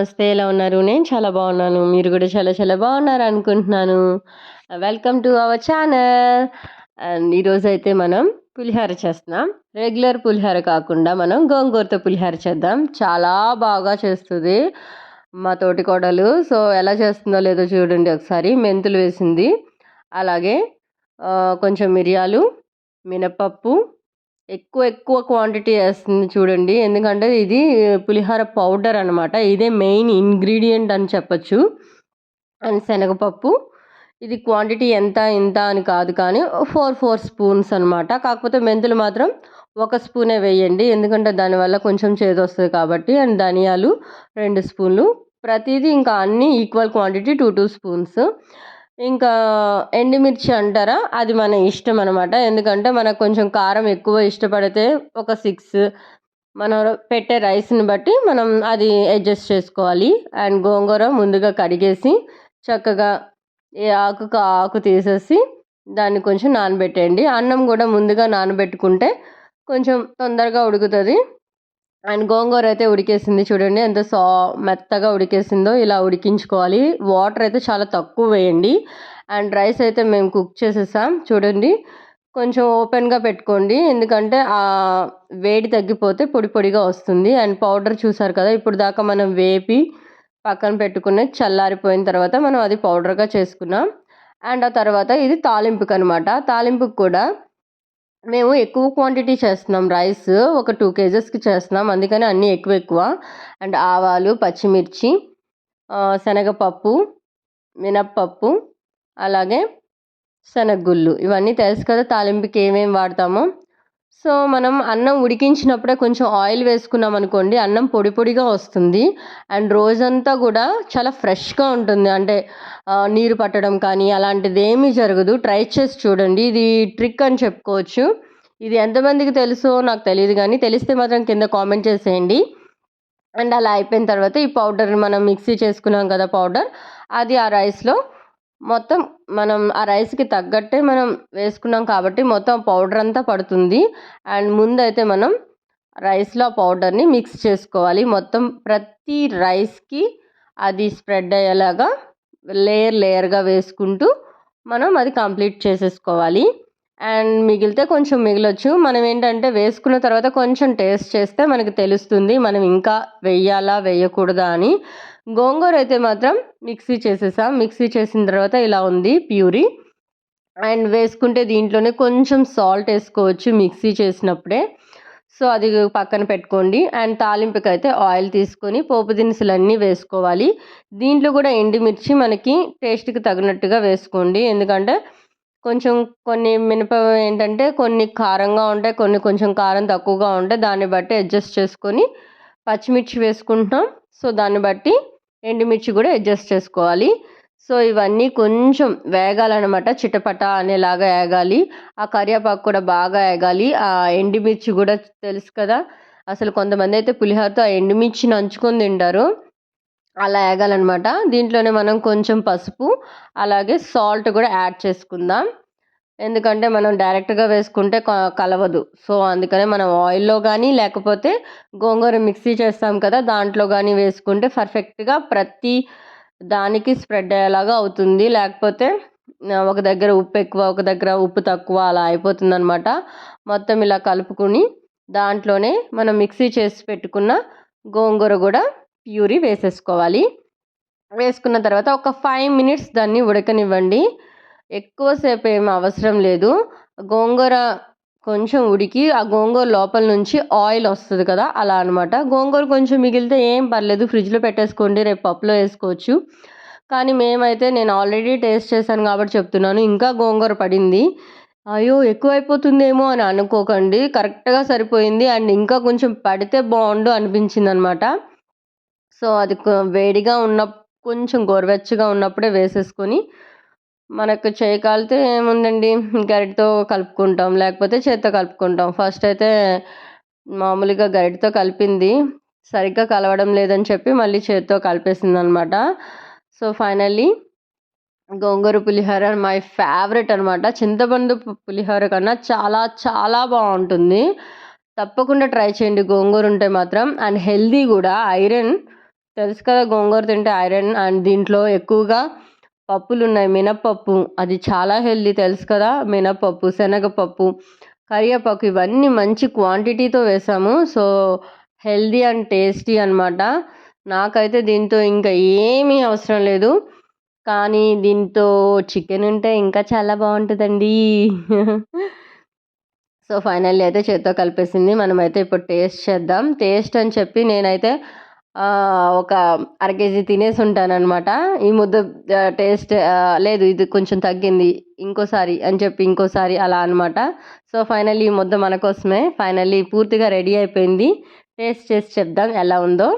నమస్తే ఎలా ఉన్నారు నేను చాలా బాగున్నాను. మీరు కూడా చాలా చాలా బాగున్నారు అనుకుంటున్నాను. Welcome to our channel and ఈరోజు అయితే మనం పులిహోర చేస్తున్నాం. రెగ్యులర్ పులిహోర కాకుండా మనం గోంగూరతో పులిహోర చేద్దాం. చాలా బాగా చేస్తుంది మా తోటి కోడలు సో ఎలా చేస్తుందో లేదో చూడండి ఒకసారి. మెంతులు వేసింది. అలాగే కొంచెం మిరియాలు మినపప్పు ఎక్కువ ఎక్కువ క్వాంటిటీ వేస్తుంది చూడండి. ఎందుకంటే ఇది పులిహోర పౌడర్ అనమాట ఇదే మెయిన్ ఇంగ్రీడియంట్ అని చెప్పచ్చు. అండ్ శనగపప్పు. ఇది క్వాంటిటీ ఎంత ఇంత అని కాదు కానీ ఫోర్ ఫోర్ స్పూన్స్ అనమాట కాకపోతే మెంతులు మాత్రం ఒక స్పూనే వేయండి. ఎందుకంటే దానివల్ల కొంచెం చేదు వస్తుంది కాబట్టి. అండ్ ధనియాలు రెండు స్పూన్లు ప్రతిదీ ఇంకా అన్నీ equal quantity two two spoons ఇంకా ఎండుమిర్చి అంటారా? అది మన ఇష్టం అనమాట ఎందుకంటే మనకు కొంచెం కారం ఎక్కువ ఇష్టపడితే ఒక సిక్స్ మనం పెట్టే రైస్ని బట్టి మనం అది అడ్జస్ట్ చేసుకోవాలి. అండ్ గోంగూర ముందుగా కడిగేసి చక్కగా ఏ ఆకు ఆకు తీసేసి దాన్ని కొంచెం నానబెట్టేయండి. అన్నం కూడా ముందుగా నానబెట్టుకుంటే కొంచెం తొందరగా ఉడుకుతుంది. అండ్ గోంగూర అయితే ఉడికేసింది చూడండి ఎంత సా మెత్తగా ఉడికేసిందో ఇలా ఉడికించుకోవాలి. వాటర్ అయితే చాలా తక్కువ వేయండి. అండ్ రైస్ అయితే మేము కుక్ చేసేసాం చూడండి. కొంచెం ఓపెన్గా పెట్టుకోండి. ఎందుకంటే ఆ వేడి తగ్గిపోతే పొడి పొడిగా వస్తుంది. అండ్ పౌడర్ చూసారు కదా ఇప్పుడు దాకా మనం వేపి పక్కన పెట్టుకునే చల్లారిపోయిన తర్వాత మనం అది పౌడర్గా చేసుకున్నాం. అండ్ ఆ తర్వాత ఇది తాలింపుకి అనమాట తాలింపుకి కూడా మేము ఎక్కువ క్వాంటిటీ చేస్తున్నాం రైస్ ఒక టూ కేజెస్కి చేస్తున్నాం. అందుకని అన్నీ ఎక్కువ ఎక్కువ. అండ్ ఆవాలు పచ్చిమిర్చి శనగపప్పు మినప్పప్పు అలాగే శనగగుళ్ళు. ఇవన్నీ తెలుసు కదా తాలింపుకి ఏమేమి వాడతామో. సో మనం అన్నం ఉడికించినప్పుడే కొంచెం ఆయిల్ వేసుకున్నాం అనుకోండి అన్నం పొడి పొడిగా వస్తుంది. అండ్ రోజంతా కూడా చాలా ఫ్రెష్గా ఉంటుంది. అంటే నీరు పట్టడం కానీ అలాంటిది ఏమీ జరగదు. ట్రై చేసి చూడండి. ఇది ట్రిక్ అని చెప్పుకోవచ్చు. ఇది ఎంతమందికి తెలుసో నాకు తెలియదు కానీ తెలిస్తే మాత్రం కింద కామెంట్ చేసేయండి. అండ్ అలా అయిపోయిన తర్వాత ఈ పౌడర్ మనం మిక్సీ చేసుకున్నాం కదా పౌడర్ అది ఆ రైస్లో మొత్తం మనం ఆ రైస్కి తగ్గట్టే మనం వేసుకున్నాం కాబట్టి మొత్తం పౌడర్ అంతా పడుతుంది. అండ్ ముందైతే మనం రైస్లో పౌడర్ని మిక్స్ చేసుకోవాలి. మొత్తం ప్రతి రైస్కి అది స్ప్రెడ్ అయ్యేలాగా లేయర్ లేయర్గా వేసుకుంటూ మనం అది కంప్లీట్ చేసేసుకోవాలి. అండ్ మిగిలితే కొంచెం మిగిలొచ్చు. మనం ఏంటంటే వేసుకున్న తర్వాత కొంచెం టేస్ట్ చేస్తే మనకి తెలుస్తుంది మనం ఇంకా వెయ్యాలా వేయకూడదా అని. గోంగూర అయితే మాత్రం మిక్సీ చేసేసాం. మిక్సీ చేసిన తర్వాత ఇలా ఉంది ప్యూరీ. అండ్ వేసుకుంటే దీంట్లోనే కొంచెం సాల్ట్ వేసుకోవచ్చు మిక్సీ చేసినప్పుడే. సో అది పక్కన పెట్టుకోండి. అండ్ తాలింపుకి అయితే ఆయిల్ తీసుకొని పోపు దినుసులు అన్నీ వేసుకోవాలి. దీంట్లో కూడా ఎండుమిర్చి మనకి టేస్ట్కి తగినట్టుగా వేసుకోండి. ఎందుకంటే కొంచెం కొన్ని మినప ఏంటంటే కొన్ని కారంగా ఉంటాయి కొన్ని కొంచెం కారం తక్కువగా ఉంటాయి. దాన్ని బట్టి అడ్జస్ట్ చేసుకొని పచ్చిమిర్చి వేసుకుంటాం. సో దాన్ని బట్టి ఎండుమిర్చి కూడా అడ్జస్ట్ చేసుకోవాలి. సో ఇవన్నీ కొంచెం వేగాలన్నమాట. చిటపట అనేలాగా వేగాలి. ఆ కరివేపాకు కూడా బాగా వేగాలి. ఆ ఎండుమిర్చి కూడా తెలుసు కదా! అసలు కొంతమంది అయితే పులిహోరతో ఆ ఎండుమిర్చి నంచుకొని తింటారు. అలా వేగాలన్నమాట. దీంట్లోనే మనం కొంచెం పసుపు అలాగే సాల్ట్ కూడా యాడ్ చేసుకుందాం. ఎందుకంటే మనం డైరెక్ట్గా వేసుకుంటే కలవదు. సో అందుకనే మనం ఆయిల్లో కానీ లేకపోతే గోంగూర మిక్సీ చేస్తాం కదా దాంట్లో కానీ వేసుకుంటే పర్ఫెక్ట్గా ప్రతి దానికి స్ప్రెడ్ అయ్యేలాగా అవుతుంది. లేకపోతే ఒక దగ్గర ఉప్పు ఎక్కువ ఒక దగ్గర ఉప్పు తక్కువ అలా అయిపోతుంది అనమాట మొత్తం ఇలా కలుపుకుని దాంట్లోనే మనం మిక్సీ చేసి పెట్టుకున్న గోంగూర కూడా ప్యూరీ వేసేసుకోవాలి. వేసుకున్న తర్వాత ఒక ఫైవ్ మినిట్స్ దాన్ని ఉడకనివ్వండి. ఎక్కువసేపు ఏమి అవసరం లేదు. గోంగూర కొంచెం ఉడికి ఆ గోంగూర లోపల నుంచి ఆయిల్ వస్తుంది కదా అలా అనమాట గోంగూర కొంచెం మిగిలితే ఏం పర్లేదు ఫ్రిడ్జ్లో పెట్టేసుకోండి రేపు పప్పులో వేసుకోవచ్చు. కానీ మేమైతే నేను ఆల్రెడీ టేస్ట్ చేశాను కాబట్టి చెప్తున్నాను. ఇంకా గోంగూర పడింది. అయ్యో ఎక్కువైపోతుందేమో అని అనుకోకండి. కరెక్ట్గా సరిపోయింది. అండ్ ఇంకా కొంచెం పడితే బాగుండు అనిపించింది అనమాట సో అది వేడిగా ఉన్న కొంచెం గోరువెచ్చగా ఉన్నప్పుడే వేసేసుకొని మనకు చేయి కాలితే ఏముందండి? గరిటతో కలుపుకుంటాం లేకపోతే చేత్తో కలుపుకుంటాం. ఫస్ట్ అయితే మామూలుగా గరిటతో కలిపింది సరిగ్గా కలవడం లేదని చెప్పి మళ్ళీ చేత్తో కలిపేసింది అనమాట so finally gongura pulihora my favourite అనమాట. చింతపండు పులిహోర కన్నా చాలా చాలా బాగుంటుంది. తప్పకుండా ట్రై చేయండి. గోంగూర ఉంటే మాత్రం అండ్ హెల్దీ కూడా. ఐరన్ తెలుసు కదా గోంగూర తింటే ఐరన్ అండ్ దీంట్లో ఎక్కువగా పప్పులు ఉన్నాయి మినప్పప్పు. అది చాలా హెల్దీ తెలుసు కదా. మినప్పప్పు శనగపప్పు కరివేపాకు ఇవన్నీ మంచి క్వాంటిటీతో వేసాము. సో హెల్దీ అండ్ టేస్టీ అనమాట నాకైతే దీంతో ఇంకా ఏమీ అవసరం లేదు. కానీ దీంతో చికెన్ ఉంటే ఇంకా చాలా బాగుంటుందండి. సో ఫైనల్లీ అయితే చేత్తో కలిపేసింది. మనమైతే ఇప్పుడు టేస్ట్ చేద్దాం. టేస్ట్ అని చెప్పి నేనైతే ఒక అర కేజీ తినేసి ఉంటానన్నమాట ఈ ముద్ద టేస్ట్ లేదు ఇది కొంచెం తగ్గింది ఇంకోసారి అని చెప్పి ఇంకోసారి అలా అనమాట సో ఫైనల్లీ ఈ ముద్ద మన కోసమే. ఫైనల్లీ పూర్తిగా రెడీ అయిపోయింది. టేస్ట్ చేసి చెప్దాం ఎలా ఉందో.